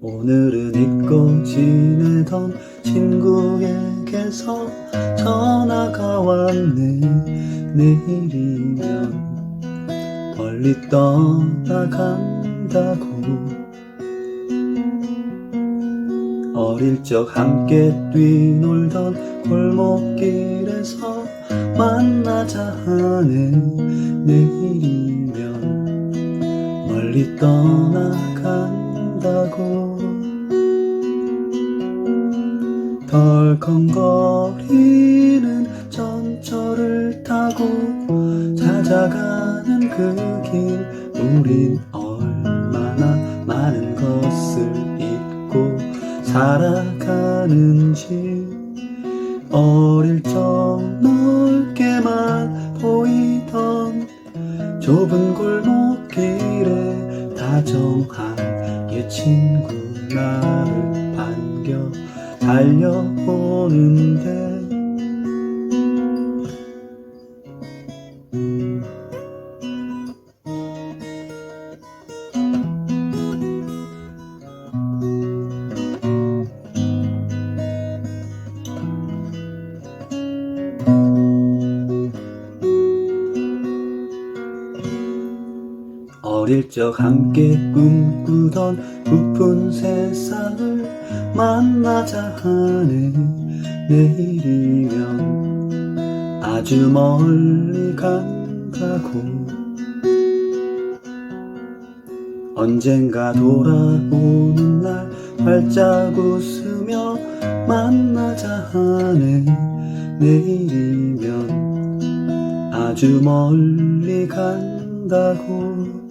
오늘은 잊고 지내던 친구에게서 전화가 왔네. 내일이면 멀리 떠나간다고. 어릴 적 함께 뛰놀던 골목길에서 만나자 하네 내일이면 멀리 떠나간다고. 덜컹거리는 전철을 타고 찾아가는 그 길 우린 얼마나 많은 것을 잊고 살아가는지. 어릴 적 넓게만 보이던 좁은 골목길에 다정한 옛 친구 나를 반겨 달려오는데 어릴 적 함께 꿈꾸던 부푼 세상을 만나자 하네. 내일이면 아주 멀리 간다고. 언젠가 돌아오는 날 활짝 웃으며 만나자 하네. 내일이면 아주 멀리 간다고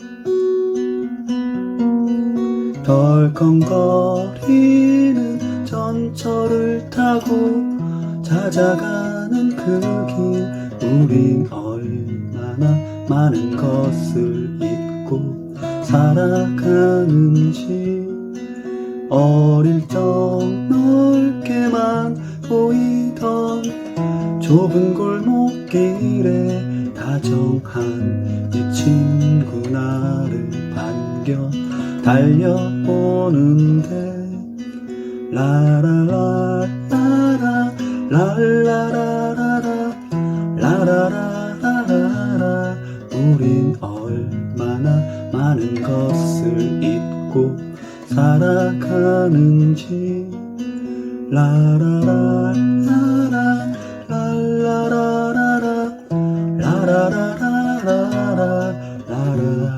덜컹거리는 전철을 타고 찾아가는 그 길. 우린 얼마나 많은 것을 잊고 살아가는지. 어릴 적 넓게만 보이던 좁은 골목길에 다정한 이 친구 나를 반겨 달려오는데. 라라라 라라 랄라라라라 라라라라라 우린 얼마나 많은 것을 잊고 살아가는지. 라라라 라라 랄라라라라 라 라라라라라 라라